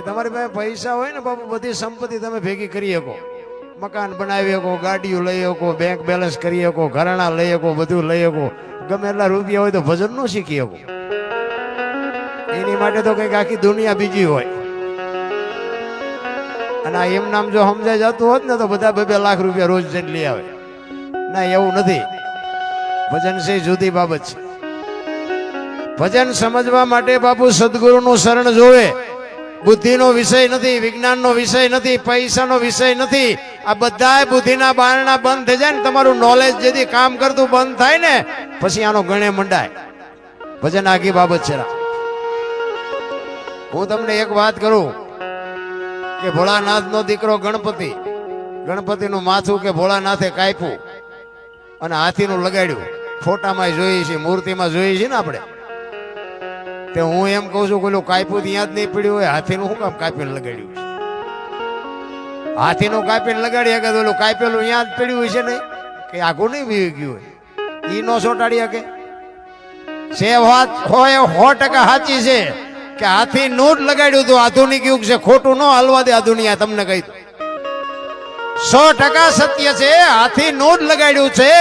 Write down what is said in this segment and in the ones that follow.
તમારી પાસે પૈસા હોય ને, બાપુ, બધી સંપત્તિ તમે ભેગી કરી શકો. મકાન બનાવી શકો, ગાડીઓ લઈ શકો બેંક બેલેન્સ કરી શકો, ઘરેણા લઈ શકો, બધું લઈ શકો. ગમે એટલા રૂપિયા હોય તો ભજન ન શીખી શકો. એની માટે તો કંઈક આખી દુનિયા બીજી હોય. અને આ એમ નામ જો સમજાય જતું હોત ને, તો બધા બે બે લાખ રૂપિયા રોજ જઈને લઈ આવે. ના, એવું નથી. ભજન છે જુદી બાબત છે. ભજન સમજવા માટે બાપુ સદગુરુનું શરણ જોવે. બુદ્ધિનો વિષય નથી, વિજ્ઞાનનો વિષય નથી, પૈસાનો વિષય નથી. આ બધાય બુદ્ધિના બારણા બંધ થઈ જાય ને, તમારું નોલેજ જેથી કામ કરતું બંધ થાય ને, પછી આનો ગણે મંડાય. ભજન આગી બાબત છે. હું તમને એક વાત કરું કે ભોળાનાથનો દીકરો ગણપતિ, ગણપતિનું માથું કે ભોળાનાથે કાપ્યું અને હાથીનું લગાડ્યું. ફોટામાં જોઈએ છીએ મૂર્તિમાં જોઈએ છીએ ને આપણે? તે હું એમ કહું છું પેલું કાપ્યું ત્યાં જ નહીં પડ્યું હોય. હાથીનું શું કામ કાપીને લગાડ્યું છે? હાથીનું કાપીને લગાડી તો ઓલું કાપેલું ત્યાં જ પડ્યું છે નહીં કે આખું નહીં વી ગયું હોય. ઈ નો ચોટાડી શકે. છે વાત હોય સો ટકા સાચી છે કે હાથી નું જ લગાડ્યું હતું આધુનિક યુગ છે. ખોટું ન હાલવા દે આ દુનિયા તમને કહી સો ટકા સત્ય છે, હાથી નું જ લગાડ્યું છે,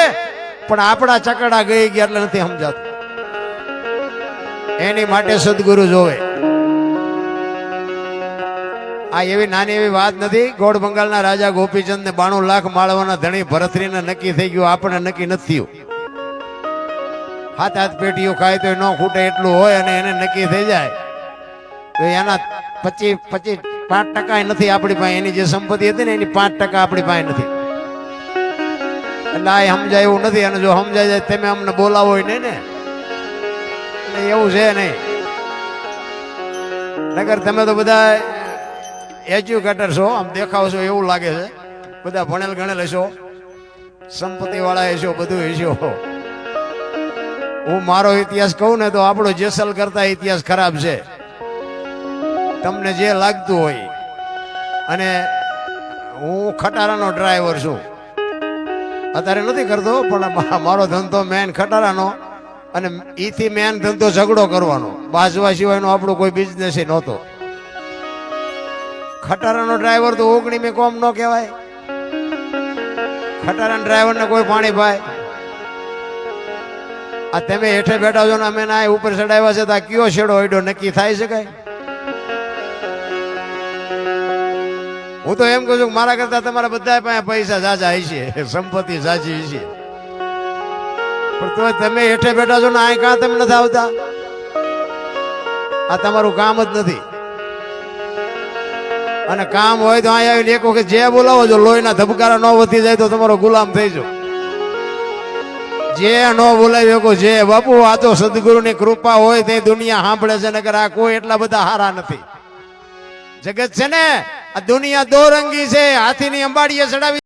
પણ આપણા ચકડા ગઈ ગયા એટલે નથી સમજાતું. એની માટે સદગુરુ જોવે. આ એવી નાની એવી વાત નથી. ગોળ બંગાળના રાજા ગોપીચંદ ને બાણું લાખ માળવાના ધણી ભરતરીને નક્કી થઈ ગયું આપણે નક્કી નથી થયું. હાથ હાથ પેટીઓ ખાય તો ન ખૂટે એટલું હોય અને એને નક્કી થઈ જાય. તો એના પચીસ પચીસ પાંચ ટકા નથી આપણી પાસે. એની જે સંપત્તિ હતી ને એની પાંચ ટકા આપણી પાસે નથી. એટલે આ સમજાય એવું નથી. અને જો સમજાય જાય, તમે અમને બોલાવો નહીં ને. એવું છે નહીં. નગર તમે તો બધા એજ્યુકેટર છો, આમ દેખાવ છો એવું લાગે છે. બધા ભણેલ ગણેલ હશો સંપત્તિ વાળા હશો, બધું હશો. હું મારો ઇતિહાસ કહું ને તો આપણો જેસલ કરતા ઇતિહાસ ખરાબ છે. તમને જે લાગતું હોય. અને હું ખટારાનો ડ્રાઈવર છું. અત્યારે નથી કરતો, પણ મારો ધંધો મેન ખટારાનો. અને ઈથી મેન ધંધો ઝઘડો કરવાનો. બાજવા સિવાયનો આપણો કોઈ બિઝનેસ નહોતો. ખટારાનો ડ્રાઈવર તો ઓગણી મેં કોમ ન કહેવાય. ખટારાના ડ્રાઈવરને કોઈ પાણી પાય આ તમે હેઠે બેઠા છો ને અમે ના ઉપર ચડાવ્યા છે તો આ કયો છેડો હેડો? નક્કી થાય છે કઈ? હું તો એમ કહું છું મારા કરતા તમારા બધા પાસે પૈસા જાજા છે સંપત્તિ જાજી હશે. પણ તમે હેઠે બેઠા છો ને આ કાં તમે નથી આવતા? આ તમારું કામ જ નથી. અને કામ હોય તો અહીંયા આવીને એક વખત જે બોલાવો છો લોહીના ધબકારા ન વધી જાય તો તમારો ગુલામ થઈ જાવ જે ન બોલાવી શકો જે બાપુ, આ તો સદગુરુની કૃપા હોય તે દુનિયા સાંભળે છે નગર આ કોઈ એટલા બધા હારા નથી. જગત છે ને, આ દુનિયા દોરંગી છે, હાથીની અંબાડીએ ચડાવી